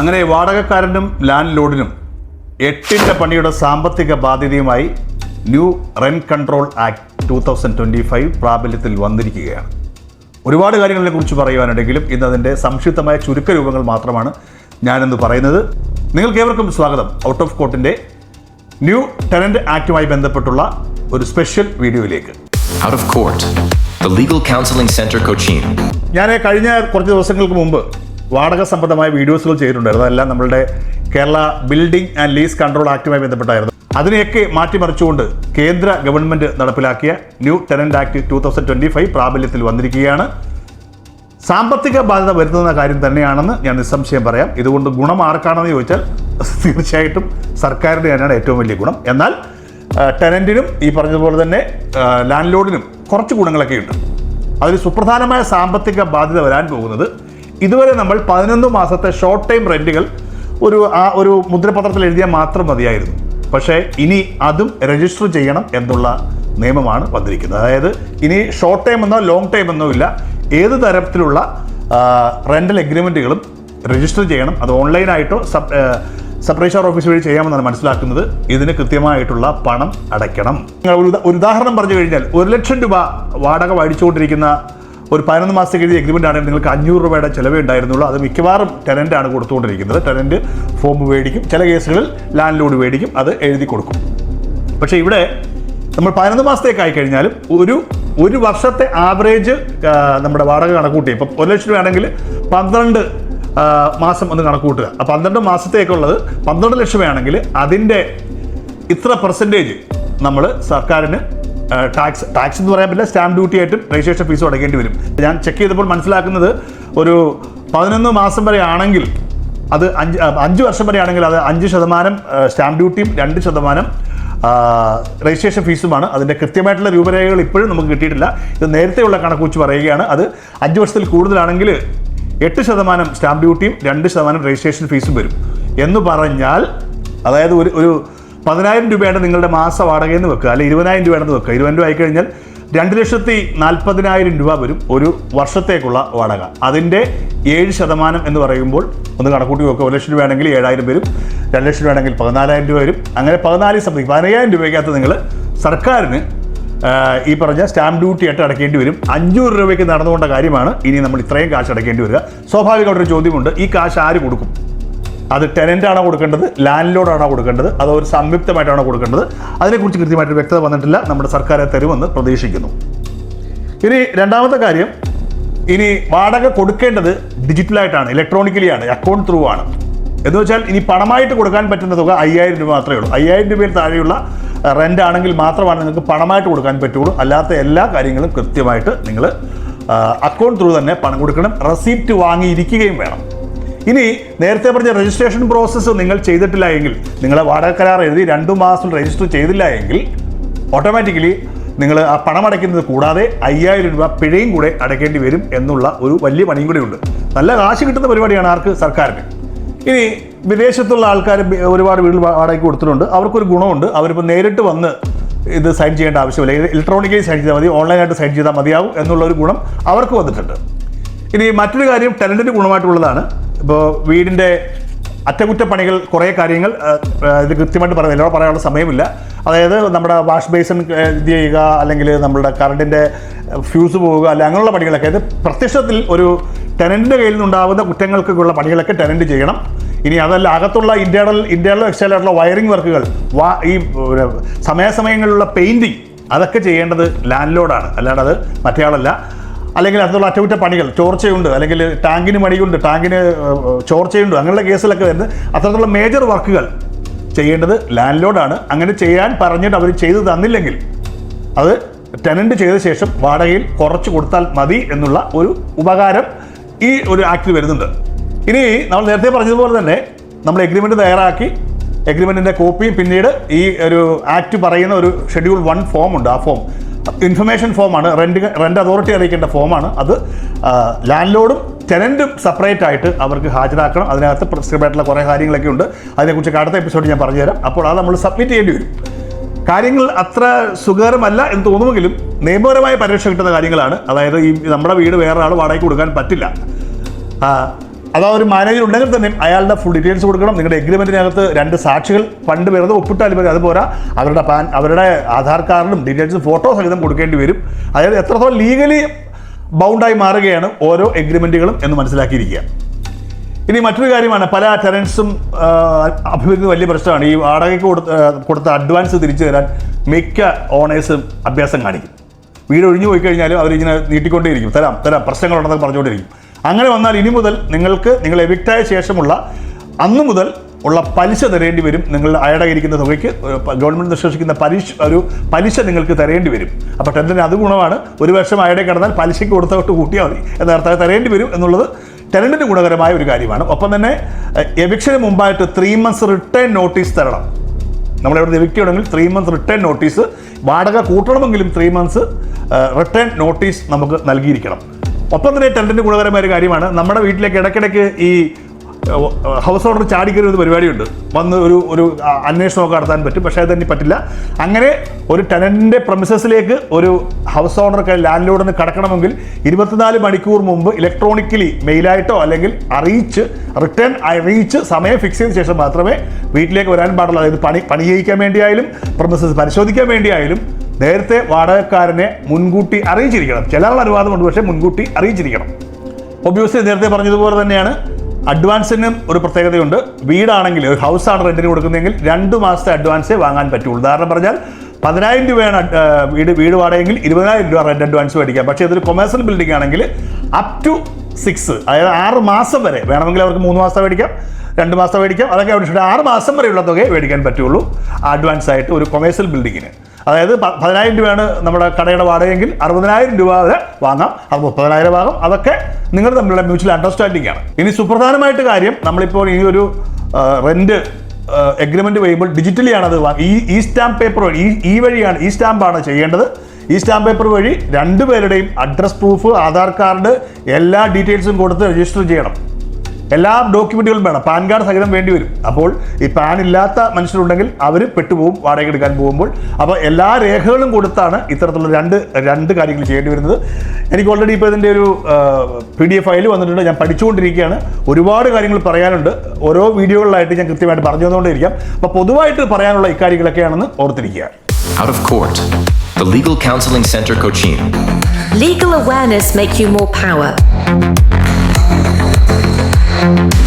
അങ്ങനെ വാടകക്കാരനും ലാൻഡ് ലോഡിനും എട്ടിന്റെ പണിയുടെ സാമ്പത്തിക ബാധ്യതയുമായി new rent control act two thousand twenty five പ്രാബല്യത്തിൽ വന്നിരിക്കുകയാണ്. ഒരുപാട് കാര്യങ്ങളെ കുറിച്ച് പറയുവാനുണ്ടെങ്കിലും ഇന്ന് അതിന്റെ സംക്ഷിപ്തമായ ചുരുക്ക രൂപങ്ങൾ മാത്രമാണ് ഞാനിന്ന് പറയുന്നത്. നിങ്ങൾക്ക് ഏവർക്കും സ്വാഗതം. ഔട്ട് ഓഫ് കോർട്ടിന്റെ ന്യൂ ടെനന്റ് ആക്റ്റുമായി ബന്ധപ്പെട്ടുള്ള ഒരു സ്പെഷ്യൽ വീഡിയോയിലേക്ക്. Out of court Counseling Center Cochin. ഞാൻ കഴിഞ്ഞ കുറച്ച് ദിവസങ്ങൾക്ക് മുമ്പ് വാടക സംബന്ധമായ വീഡിയോസുകൾ ചെയ്തിട്ടുണ്ടായിരുന്നു. അതെല്ലാം നമ്മളുടെ Kerala building and lease control ആക്റ്റുമായി ബന്ധപ്പെട്ടായിരുന്നു. അതിനെയൊക്കെ മാറ്റിമറിച്ചുകൊണ്ട് കേന്ദ്ര ഗവൺമെന്റ് നടപ്പിലാക്കിയ new tenant act two thousand twenty five പ്രാബല്യത്തിൽ വന്നിരിക്കുകയാണ്. സാമ്പത്തിക ബാധ്യത വരുത്തുന്ന കാര്യം തന്നെയാണെന്ന് ഞാൻ നിസ്സംശയം പറയാം. ഇതുകൊണ്ട് ഗുണം ആർക്കാണെന്ന് ചോദിച്ചാൽ തീർച്ചയായിട്ടും സർക്കാരിന്റെ തന്നെയാണ് ഏറ്റവും വലിയ ഗുണം. എന്നാൽ ടെനന്റിനും ഈ പറഞ്ഞതുപോലെ തന്നെ ലാൻഡ് ലോഡിനും കുറച്ച് ഗുണങ്ങളൊക്കെ ഉണ്ട് അതിൽ സുപ്രധാനമായ സാമ്പത്തിക ബാധ്യത വരാൻ പോകുന്നത് ഇതുവരെ നമ്മൾ പതിനൊന്ന് മാസത്തെ ഷോർട്ട് ടൈം റെന്റുകൾ ഒരു ആ ഒരു മുദ്രപത്രത്തിൽ എഴുതിയാൽ മാത്രം മതിയായിരുന്നു. പക്ഷേ ഇനി അതും രജിസ്റ്റർ ചെയ്യണം എന്നുള്ള നിയമമാണ് വന്നിരിക്കുന്നത്. അതായത് ഇനി ഷോർട്ട് ടൈം എന്നോ ലോങ് ടൈം എന്നോ ഇല്ല. ഏത് തരത്തിലുള്ള റെന്റൽ എഗ്രിമെന്റുകളും രജിസ്റ്റർ ചെയ്യണം. അത് ഓൺലൈനായിട്ടോ സബ് രജിസ്ട്രാർ ഓഫീസ് വഴി ചെയ്യാമെന്നാണ് മനസ്സിലാക്കുന്നത്. ഇതിന് കൃത്യമായിട്ടുള്ള പണം അടയ്ക്കണം. ഒരു ഉദാഹരണം പറഞ്ഞു കഴിഞ്ഞാൽ ഒരു ലക്ഷം രൂപ വാടക മേടിച്ചുകൊണ്ടിരിക്കുന്ന ഒരു പതിനൊന്ന് മാസത്തേക്ക് എഴുതിയ എഗ്രിമെന്റ് ആണെങ്കിൽ നിങ്ങൾക്ക് അഞ്ഞൂറ് രൂപയുടെ ചിലവേ ഉണ്ടായിരുന്നുള്ളൂ. അത് മിക്കവാറും ടെനന്റാണ് കൊടുത്തുകൊണ്ടിരിക്കുന്നത്. ടെനന്റ് ഫോം മേടിക്കും. ചില കേസുകളിൽ ലാൻഡ് ലോഡ് മേടിക്കും. അത് എഴുതി കൊടുക്കും. പക്ഷേ ഇവിടെ നമ്മൾ പതിനൊന്ന് മാസത്തേക്ക് ആയി കഴിഞ്ഞാലും ഒരു ഒരു വർഷത്തെ ആവറേജ് നമ്മുടെ വാടക കണക്കൂട്ടി ഇപ്പം ഒരു ലക്ഷം രൂപയാണെങ്കിൽ പന്ത്രണ്ട് മാസം ഒന്ന് കണക്കൂട്ടുക ആ പന്ത്രണ്ട് മാസത്തേക്കുള്ളത് പന്ത്രണ്ട് ലക്ഷം ആണെങ്കിൽ അതിന്റെ ഇത്ര പെർസെന്റേജ് നമ്മൾ സർക്കാരിന് ടാക്സ് ടാക്സ് എന്ന് പറയാൻ പറ്റില്ല സ്റ്റാമ്പ് ഡ്യൂട്ടി ആയിട്ടും രജിസ്ട്രേഷൻ ഫീസും അടയ്ക്കേണ്ടി വരും. ഞാൻ ചെക്ക് ചെയ്തപ്പോൾ മനസ്സിലാക്കുന്നത് ഒരു പതിനൊന്ന് മാസം വരെ ആണെങ്കിൽ അത് അഞ്ച് അഞ്ച് വർഷം വരെ ആണെങ്കിൽ അത് അഞ്ച് ശതമാനം സ്റ്റാമ്പ് ഡ്യൂട്ടിയും രണ്ട് ശതമാനം രജിസ്ട്രേഷൻ ഫീസുമാണ്. അതിന്റെ കൃത്യമായിട്ടുള്ള രൂപരേഖകൾ ഇപ്പോഴും നമുക്ക് കിട്ടിയിട്ടില്ല. ഇത് നേരത്തെയുള്ള കണക്ക് വെച്ച് പറയുകയാണ്. അത് അഞ്ച് വർഷത്തിൽ കൂടുതലാണെങ്കിൽ എട്ട് ശതമാനം സ്റ്റാമ്പ് ഡ്യൂട്ടിയും രണ്ട് ശതമാനം രജിസ്ട്രേഷൻ ഫീസും വരും. എന്ന് പറഞ്ഞാൽ അതായത് ഒരു ഒരു പതിനായിരം രൂപയാണ് നിങ്ങളുടെ മാസ വാടകയെന്ന് വെക്കുക. അല്ലെങ്കിൽ ഇരുപതിനായിരം രൂപയാണെന്ന് വെക്കുക. ഇരുപതിനായിരം രൂപ ആയിക്കഴിഞ്ഞാൽ രണ്ട് ലക്ഷത്തി നാൽപ്പതിനായിരം രൂപ വരും ഒരു വർഷത്തേക്കുള്ള വാടക. അതിന്റെ ഏഴ് ശതമാനം എന്ന് പറയുമ്പോൾ ഒന്ന് കണക്കൂട്ടി വെക്കുക. ഒരു ലക്ഷം രൂപയാണെങ്കിൽ ഏഴായിരം വരും. രണ്ട് ലക്ഷം രൂപയാണെങ്കിൽ പതിനാലായിരം രൂപ വരും. അങ്ങനെ പതിനാല് സംതിങ് പതിനയ്യായിരം രൂപയ്ക്കകത്ത് നിങ്ങൾ സർക്കാരിന് ഈ പറഞ്ഞ സ്റ്റാമ്പ് ഡ്യൂട്ടി ആയിട്ട് അടയ്ക്കേണ്ടി വരും. അഞ്ഞൂറ് രൂപയ്ക്ക് നടന്നുകൊണ്ട കാര്യമാണ് ഇനി നമ്മൾ ഇത്രയും കാശ് അടയ്ക്കേണ്ടി വരിക. സ്വാഭാവികമായിട്ടൊരു ചോദ്യമുണ്ട്. ഈ കാശ് ആര് കൊടുക്കും? അത് ടെനന്റ് ആണോ കൊടുക്കേണ്ടത്? ലാൻഡ് ലോഡ് ആണോ കൊടുക്കേണ്ടത്? അതോ ഒരു സംയുക്തമായിട്ടാണോ കൊടുക്കേണ്ടത്? അതിനെക്കുറിച്ച് കൃത്യമായിട്ട് വ്യക്തത വന്നിട്ടില്ല. നമ്മുടെ സർക്കാർ തരുമെന്ന് പ്രതീക്ഷിക്കുന്നു. ഇനി രണ്ടാമത്തെ കാര്യം ഇനി വാടക കൊടുക്കേണ്ടത് ഡിജിറ്റലായിട്ടാണ് ഇലക്ട്രോണിക്കലി ആണ് അക്കൗണ്ട് ത്രൂ ആണ്. എന്ന് വെച്ചാൽ ഇനി പണമായിട്ട് കൊടുക്കാൻ പറ്റുന്ന തുക അയ്യായിരം രൂപ മാത്രമേ ഉള്ളൂ. അയ്യായിരം രൂപയിൽ താഴെയുള്ള റെന്റ് ആണെങ്കിൽ മാത്രമാണ് നിങ്ങൾക്ക് പണമായിട്ട് കൊടുക്കാൻ പറ്റുള്ളൂ. അല്ലാത്ത എല്ലാ കാര്യങ്ങളും കൃത്യമായിട്ട് നിങ്ങൾ അക്കൗണ്ട് ത്രൂ തന്നെ പണം കൊടുക്കണം. റെസീപ്റ്റ് വാങ്ങിയിരിക്കുകയും വേണം. ഇനി നേരത്തെ പറഞ്ഞ രജിസ്ട്രേഷൻ പ്രോസസ്സ് നിങ്ങൾ ചെയ്തിട്ടില്ല എങ്കിൽ നിങ്ങളെ വാടക കരാർ എഴുതി രണ്ടു മാസം രജിസ്റ്റർ ചെയ്തില്ല എങ്കിൽ ഓട്ടോമാറ്റിക്കലി നിങ്ങൾ ആ പണം അടയ്ക്കുന്നത് കൂടാതെ അയ്യായിരം രൂപ പിഴയും കൂടെ അടയ്ക്കേണ്ടി വരും എന്നുള്ള ഒരു വലിയ പണിയും കൂടെ ഉണ്ട്. നല്ല കാശ് കിട്ടുന്ന പരിപാടിയാണ് ആർക്ക്? സർക്കാരിന്. ഇനി വിദേശത്തുള്ള ആൾക്കാർ ഒരുപാട് വീട് വാടകയ്ക്ക് കൊടുത്തിട്ടുണ്ട്. അവർക്കൊരു ഗുണമുണ്ട്. അവരിപ്പോൾ നേരിട്ട് വന്ന് ഇത് സൈൻ ചെയ്യേണ്ട ആവശ്യമില്ല. ഇലക്ട്രോണിക്കലി സൈൻ ചെയ്താൽ മതി. ഓൺലൈനായിട്ട് സൈൻ ചെയ്താൽ മതിയാവും എന്നുള്ള ഒരു ഗുണം അവർക്ക് വന്നിട്ടുണ്ട്. ഇനി മറ്റൊരു കാര്യം ടെലന്റിന്റെ ഗുണമായിട്ടുള്ളതാണ്. ഇപ്പോൾ വീടിന്റെ അറ്റകുറ്റപ്പണികൾ കുറേ കാര്യങ്ങൾ ഇത് കൃത്യമായിട്ട് പറയുന്നില്ല. അവിടെ പറയാനുള്ള സമയമില്ല. അതായത് നമ്മുടെ വാഷ് ബേസിൻ ഇത് ചെയ്യുക അല്ലെങ്കിൽ നമ്മുടെ കറണ്ടിന്റെ ഫ്യൂസ് പോവുക അല്ലെങ്കിൽ അങ്ങനെയുള്ള പണികളൊക്കെ. ഇത് പ്രത്യക്ഷത്തിൽ ഒരു ടെനന്റിന്റെ കയ്യിൽ നിന്നുണ്ടാകുന്ന കുറ്റങ്ങൾക്കുള്ള പണികളൊക്കെ ടെനന്റ് ചെയ്യണം. ഇനി അതല്ല അകത്തുള്ള ഇന്റേണൽ ഇന്റേണൽ എക്സ്റ്റേണലായിട്ടുള്ള വയറിംഗ് വർക്കുകൾ വാ ഈ സമയാസമയങ്ങളിലുള്ള പെയിന്റിങ് അതൊക്കെ ചെയ്യേണ്ടത് ലാൻഡ് ലോഡാണ് അല്ലാണ്ട് അത് മറ്റേയാളല്ല അല്ലെങ്കിൽ അതിനുള്ള അറ്റകുറ്റപ്പണികൾ ചോർച്ചയുണ്ട് അല്ലെങ്കിൽ ടാങ്കിന് മടിയുണ്ട് ടാങ്കിന് ചോർച്ചയുണ്ട് അങ്ങനെയുള്ള കേസിലൊക്കെ വരുന്നത് അത്തരത്തിലുള്ള മേജർ വർക്കുകൾ ചെയ്യേണ്ടത് ലാൻഡ് ലോഡാണ് അങ്ങനെ ചെയ്യാൻ പറഞ്ഞിട്ട് അവർ ചെയ്തു തന്നില്ലെങ്കിൽ അത് ടെനന്റ് ചെയ്ത ശേഷം വാടകയിൽ കുറച്ച് കൊടുത്താൽ മതി എന്നുള്ള ഒരു ഉപകാരം ഈ ഒരു ആക്ടിൽ വരുന്നുണ്ട്. ഇനി നമ്മൾ നേരത്തെ പറഞ്ഞതുപോലെ തന്നെ നമ്മൾ എഗ്രിമെന്റ് തയ്യാറാക്കി എഗ്രിമെന്റിന്റെ കോപ്പിയും പിന്നീട് ഈ ഒരു ആക്ട് പറയുന്ന ഒരു ഷെഡ്യൂൾ വൺ ഫോം ഉണ്ട്. ആ ഫോം ഇൻഫർമേഷൻ ഫോമാണ് റെന്റ് റെന്റ് അതോറിറ്റി അറിയിക്കേണ്ട ഫോമാണ് അത് ലാൻഡ് ലോഡും ടെനന്റും സെപ്പറേറ്റ് ആയിട്ട് അവർക്ക് ഹാജരാക്കണം. അതിനകത്ത് പ്രിസ്ക്രിബായിട്ടുള്ള കുറേ കാര്യങ്ങളൊക്കെ ഉണ്ട്. അതിനെക്കുറിച്ച് അടുത്ത എപ്പിസോഡ് ഞാൻ പറഞ്ഞുതരാം. അപ്പോൾ അത് നമ്മൾ സബ്മിറ്റ് ചെയ്യേണ്ടി വരും. കാര്യങ്ങൾ അത്ര സുഖകരമല്ല എന്ന് തോന്നുമെങ്കിലും നിയമപരമായ പരിരക്ഷ കിട്ടുന്ന കാര്യങ്ങളാണ്. അതായത് ഈ നമ്മുടെ വീട് വേറെ ആൾ വാടകയ്ക്ക് കൊടുക്കാൻ പറ്റില്ല. ആ, അതാ ഒരു മാനേജർ ഉണ്ടെങ്കിൽ തന്നെ അയാളുടെ ഫുൾ ഡീറ്റെയിൽസ് കൊടുക്കണം. നിങ്ങളുടെ എഗ്രിമെന്റിനകത്ത് രണ്ട് സാക്ഷികൾ പണ്ട് വരുന്നത് ഒപ്പിട്ടാലും മതി. അതുപോലെ അവരുടെ പാൻ അവരുടെ ആധാർ കാർഡിലും ഡീറ്റെയിൽസും ഫോട്ടോ സഹിതം കൊടുക്കേണ്ടി വരും. അതായത് എത്രത്തോളം ലീഗലി ബൗണ്ടായി മാറുകയാണ് ഓരോ എഗ്രിമെന്റുകളും എന്ന് മനസ്സിലാക്കിയിരിക്കുക. ഇനി മറ്റൊരു കാര്യമാണ്. പല ടെനൻസും അഭിമുഖിക്കുന്ന വലിയ പ്രശ്നമാണ്. ഈ വാടകയ്ക്ക് കൊടുത്ത കൊടുത്ത അഡ്വാൻസ് തിരിച്ചു തരാൻ മിക്ക ഓണേഴ്സും അഭ്യാസം കാണിക്കും. വീട് ഒഴിഞ്ഞു പോയി കഴിഞ്ഞാലും അവരിങ്ങനെ നീട്ടിക്കൊണ്ടേയിരിക്കും. തരാം തരാം. പ്രശ്നങ്ങളുണ്ടെന്ന് പറഞ്ഞുകൊണ്ടിരിക്കും അങ്ങനെ വന്നാൽ ഇനി മുതൽ നിങ്ങൾക്ക് നിങ്ങൾ എവിക്റ്റായ ശേഷമുള്ള അന്നു മുതൽ ഉള്ള പലിശ തരേണ്ടി വരും. നിങ്ങൾ അയടയിരിക്കുന്ന തുകയ്ക്ക് ഗവൺമെന്റ് നിഷ്കർഷിക്കുന്ന പലിശ ഒരു പലിശ നിങ്ങൾക്ക് തരേണ്ടി വരും. അപ്പോൾ ടെന്റിന് അത് ഗുണമാണ്. ഒരു വർഷം അയടെ കിടന്നാൽ പലിശയ്ക്ക് കൊടുത്തോട്ട് കൂട്ടിയാൽ മതി. എന്നർത്ഥം തരേണ്ടി വരും എന്നുള്ളത് ടെനന്റിന് ഗുണകരമായ ഒരു കാര്യമാണ്. ഒപ്പം തന്നെ എവിക്ഷന് മുമ്പായിട്ട് ത്രീ മന്ത്സ് റിട്ടേൺ നോട്ടീസ് തരണം. നമ്മളിവിടെ എവിക്റ്റ് ചെയ്യണമെങ്കിൽ ത്രീ മന്ത്സ് റിട്ടേൺ നോട്ടീസ് വാടക കൂട്ടണമെങ്കിലും ത്രീ മന്ത്സ് റിട്ടേൺ നോട്ടീസ് നമുക്ക് നൽകിയിരിക്കണം. ഒപ്പം തന്നെ ടെന്റിന് ഗുണകരമായ ഒരു കാര്യമാണ് നമ്മുടെ വീട്ടിലേക്ക് ഇടയ്ക്കിടയ്ക്ക് ഈ ഹൗസ് ഓണർ ചാടിക്കരുത് ഒരു പരിപാടിയുണ്ട്. വന്ന് ഒരു ഒരു അന്വേഷണമൊക്കെ നടത്താൻ പറ്റും. പക്ഷേ അതിന് പറ്റില്ല. അങ്ങനെ ഒരു ടെനന്റിന്റെ പ്രമിസസിലേക്ക് ഒരു ഹൗസ് ഓണർക്ക് ലാൻഡ് ലോഡിന് കടക്കണമെങ്കിൽ ഇരുപത്തിനാല് മണിക്കൂർ മുമ്പ് ഇലക്ട്രോണിക്കലി മെയിലായിട്ടോ അല്ലെങ്കിൽ അറിയിച്ച് റിട്ടേൺ അറിയിച്ച് സമയം ഫിക്സ് ചെയ്ത ശേഷം മാത്രമേ വീട്ടിലേക്ക് വരാൻ പാടുള്ളൂ. അതായത് പണി പണി ചെയ്യിക്കാൻ വേണ്ടിയായാലും പ്രമിസസ് പരിശോധിക്കാൻ വേണ്ടിയായാലും നേരത്തെ വാടകക്കാരനെ മുൻകൂട്ടി അറിയിച്ചിരിക്കണം. ചില ആൾ അനുവാദമുണ്ട് പക്ഷേ മുൻകൂട്ടി അറിയിച്ചിരിക്കണം. ഒബ്വിയസ്ലി നേരത്തെ പറഞ്ഞതുപോലെ തന്നെയാണ്. അഡ്വാൻസിനും ഒരു പ്രത്യേകതയുണ്ട്. വീടാണെങ്കിൽ ഒരു ഹൗസ് ആണ് റെന്റിന് കൊടുക്കുന്നതെങ്കിൽ രണ്ട് മാസത്തെ അഡ്വാൻസേ വാങ്ങാൻ പറ്റുള്ളൂ ഉദാഹരണം പറഞ്ഞാൽ പതിനായിരം രൂപയാണ് വീട് വീട് വാടകയെങ്കിൽ ഇരുപതിനായിരം രൂപ റെന്റ് അഡ്വാൻസ് മേടിക്കാം. പക്ഷേ ഇതൊരു കൊമേഴ്സ്യൽ ബിൽഡിംഗ് ആണെങ്കിൽ അപ് ടു സിക്സ് അതായത് ആറ് മാസം വരെ വേണമെങ്കിൽ അവർക്ക് മൂന്ന് മാസം മേടിക്കാം. രണ്ട് മാസം മേടിക്കാം. അതൊക്കെ അവിടെ. ആറ് മാസം വരെയുള്ള തുകയെ മേടിക്കാൻ പറ്റുള്ളൂ. അഡ്വാൻസ് ആയിട്ട് ഒരു കൊമേഴ്സ്യൽ ബിൽഡിങ്ങിന് അതായത് പതിനായിരം രൂപയാണ് നമ്മുടെ കടയുടെ വാടകയെങ്കിൽ അറുപതിനായിരം രൂപ വരെ വാങ്ങാം. അത് മുപ്പതിനായിരം ആകും അതൊക്കെ നിങ്ങൾ തമ്മിലുള്ള മ്യൂച്വൽ അണ്ടർസ്റ്റാൻഡിംഗ് ആണ്. ഇനി സുപ്രധാനമായിട്ട് കാര്യം നമ്മളിപ്പോൾ ഈ ഒരു റെന്റ് എഗ്രിമെന്റ് ചെയ്യുമ്പോൾ ഡിജിറ്റലിയാണ് അത് ഈ ഈ സ്റ്റാമ്പ് പേപ്പർ വഴി ഈ ഈ വഴിയാണ് ഈ സ്റ്റാമ്പാണ് ചെയ്യേണ്ടത്. ഈ സ്റ്റാമ്പ് പേപ്പർ വഴി രണ്ടുപേരുടെയും അഡ്രസ് പ്രൂഫ് ആധാർ കാർഡ് എല്ലാ ഡീറ്റെയിൽസും കൊടുത്ത് രജിസ്റ്റർ ചെയ്യണം. എല്ലാ ഡോക്യുമെന്റുകളും വേണം. പാൻ കാർഡ് സഹിതം വേണ്ടി വരും. അപ്പോൾ ഈ പാൻ ഇല്ലാത്ത മനുഷ്യരുണ്ടെങ്കിൽ അവർ പെട്ടുപോകും വാടക എടുക്കാൻ പോകുമ്പോൾ. അപ്പോൾ എല്ലാ രേഖകളും കൊടുത്താണ് ഇത്തരത്തിലുള്ള രണ്ട് രണ്ട് കാര്യങ്ങൾ ചെയ്യേണ്ടി വരുന്നത്. എനിക്ക് ഓൾറെഡി ഇപ്പോൾ ഇതിന്റെ ഒരു പി ഡി എഫ് ഫയൽ വന്നിട്ടുണ്ട്. ഞാൻ പഠിച്ചുകൊണ്ടിരിക്കുകയാണ്. ഒരുപാട് കാര്യങ്ങൾ പറയാനുണ്ട്. ഓരോ വീഡിയോകളിലായിട്ട് ഞാൻ കൃത്യമായിട്ട് പറഞ്ഞു തന്നുകൊണ്ടിരിക്കാം അപ്പോൾ പൊതുവായിട്ട് പറയാനുള്ള ഇക്കാര്യങ്ങളൊക്കെയാണെന്ന് ഓർത്തിരിക്കുക. Out of court. The Legal Counseling Center Cochin. Legal awareness make you more power. Thank